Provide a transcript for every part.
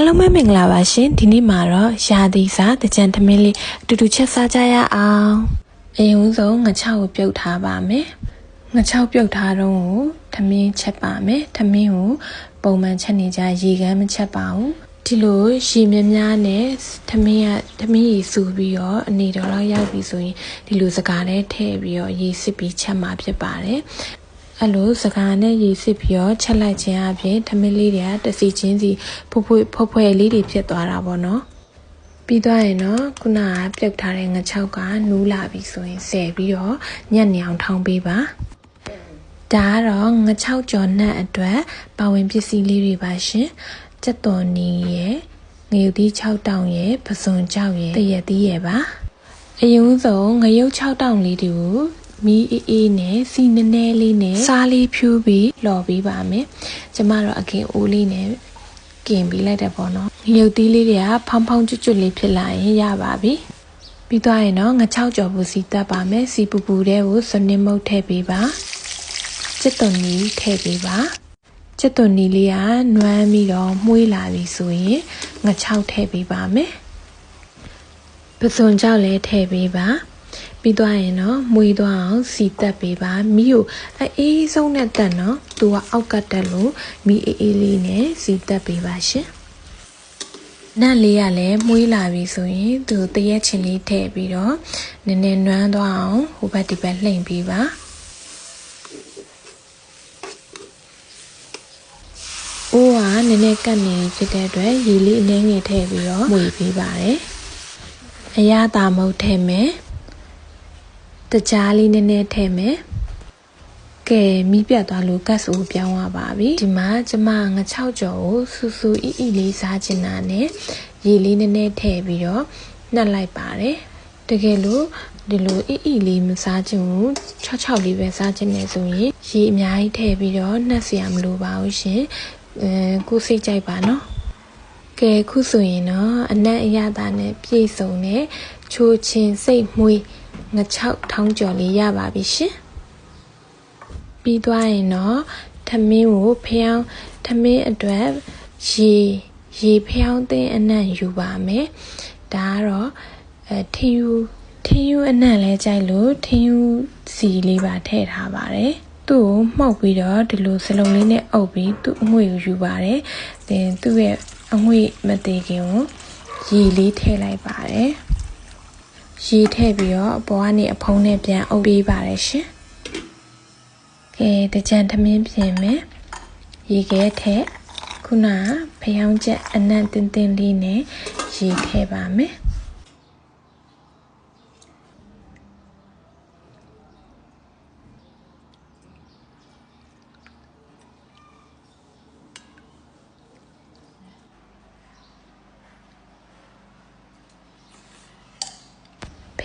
အားလုံးပဲမင်္ဂလာပါရှင်ဒီနေ့မှာတော့ရာသီစားတကြံသမင်းလေးအတူတူချက်စားကြရအောင်အရင်ဦးဆုံးငါချောက်ကိုပြုတ်ထားပါမယ်ငါချောက်ပြုတ်ထားတော့ကိုသမင်းချက်ပါမယ်သမင်းကိုပုံမှန်ချက်နေကြရေကမ်းမချက်ပါဘူးဒီလိုရေမြများနဲ့သမင်းကသမင်းရေစူပြီးတော့အနေတော်လောက်ရောက်ပြီဆိုရင်ဒီလိုစကားနဲ့ထည့်ပြီးတော့ရေစစ်ပြီးချက်မှာဖြစ်ပါတယ် အဲ့လိုစကားနဲ့ရေစစ်ပြီးတော့ချက်လိုက်ခြင်းအပြင်ထမင်းလေးတွေကတစီချင်းစီဖွဖွဖွဖွလေးတွေဖြစ်သွားတာပေါ့နော်ပြီးသွားရင်တော့ခုနကပြုတ်ထားတဲ့ငချောက်ကနူးလာပြီဆိုရင်ဆယ်ပြီးတော့ညက်နေအောင်ထောင်းပေးပါဒါကတော့ငချောက်ကြော်နှက်အတွက်ပါဝင်ပစ္စည်းလေးတွေပါရှင်စက်တော်နီရဲ့ငရုတ်သီး6တောင်ရဲ့ပစွန်ကြောက်ရဲ့တရက်သီးရဲ့ပါအရင်ဆုံးငရုတ်6တောင်လေးတွေကို မီးအေးအေးနဲ့စီနည်းနည်းလေးနဲ့စားလေးဖြူပြီးလော်ပေးပါမယ်။ကျမတို့အခင်အိုးလေးနဲ့ကင်ပေးလိုက်တယ်ပေါ့နော်။ရုပ်သီးလေးတွေကဖောင်းဖောင်းကျွတ်ကျွတ်လေးဖြစ်လာရင်ရပါပြီ။ပြီးသွားရင်တော့ငချောက်ကြော်ဖို့စီတက်ပါမယ်။စီပူပူတဲ့ကိုစနစ်မုတ်ထည့်ပေးပါ။စစ်တုံနီထည့်ပေးပါ။စစ်တုံနီလေးကနွမ်းပြီးတော့မှုေးလာပြီဆိုရင်ငချောက်ထည့်ပေးပါမယ်။ပစွန်ကြောက်လည်းထည့်ပေးပါ။ ပြီးသွားရင်တော့မွေသွားအောင်စီတက်ပေးပါမိကိုအေးဆုံးနဲ့တက်နော်သူကအောက်ကတက်လို့မိအေးအေးလေးနဲ့စီတက်ပေးပါရှင်နတ်လေးကလည်းမွေးလာပြီဆိုရင်သူတရက်ချင်လေးထည့်ပြီးတော့နည်းနည်းနွမ်းသွားအောင်ဟိုဘက်ဒီဘက်လှိမ့်ပေးပါအိုးကနည်းနည်းကတ်နေဖြစ်တဲ့အတွက်ရေလေးအနည်းငယ်ထည့်ပြီးတော့မွေပေးပါတယ်အရသာမုတ်ထည့်မယ် တကြားလေးနည်းနည်းထည့်မယ်ကဲမီးပြတ်သွားလို့ကတ်ဆိုပြောင်းသွားပါပြီဒီမှာကျမငချောက်ကြော်ကိုဆူဆူအီအီလေးစားချင်တာနဲ့ရေလေးနည်းနည်းထည့်ပြီးတော့နှက်လိုက်ပါတယ်တကယ်လို့ဒီလိုအီအီလေးမစားချင်ဘူးချောက်ချောက်လေးပဲစားချင်နေဆိုရင်ရေအများကြီးထည့်ပြီးတော့နှက်စရာမလိုပါဘူးရှင်အဲကိုစိတ်ကြိုက်ပါနော်ကဲခုဆိုရင်တော့အနက်အရသာနဲ့ပြည့်စုံတဲ့ချိုးချင်းစိတ်မွေး ငချောက်ထောင်းကြော်လေးရပါပြီရှင်ပြီးသွားရင်တော့ထမင်းကိုဖျောင်းထမင်းအတွက်ရေရေဖျောင်းသိအနံ့ယူပါမယ်ဒါကတော့အဲထင်းယူထင်းယူအနံ့လဲကြိုက်လို့ထင်းယူစီလေးပါထည့်ထားပါတယ်သူ့ကိုမှောက်ပြီးတော့ဒီလိုစလုံးလေးနဲ့အုပ်ပြီးသူ့အငွေကိုယူပါတယ်။သင်သူ့ရဲ့အငွေမသေးခင်ကိုရေလေးထည့်လိုက်ပါတယ်။ ရေထည့်ပြီးတော့အပေါ်ကနေအဖုံးနဲ့ပြန်အုပ်ပေးပါတယ်ရှင်။ကဲတကြံသမင်းပြင်မယ်။ရေခဲထည့်ခုနဖျောင်းချက်အနံ့တင်းတင်းလေးနဲ့ရေထည့်ပါမယ်။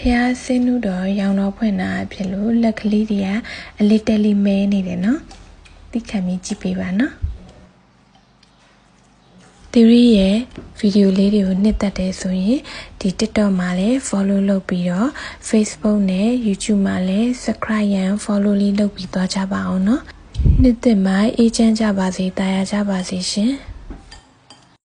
ဖះဆင်းနုတော်ရောင်တော်ဖွင့်တာဖြစ်လို့လက်ကလေးတွေကအလစ်တက်လီမဲနေတယ်နော်သိခံပြီးကြည့်ပေးပါနော်သီရီရဲ့ဗီဒီယိုလေးတွေကိုနှစ်သက်တယ်ဆိုရင်ဒီ TikTok မှာလည်း follow လုပ်ပြီးတော့ Facebook နဲ့ YouTube မှာလည်း subscribe ရန် follow လေးလုပ်ပြီးသွားကြပါအောင်နော်နှစ်သက်မှအေးချမ်းကြပါစေတာယာကြပါစေရှင်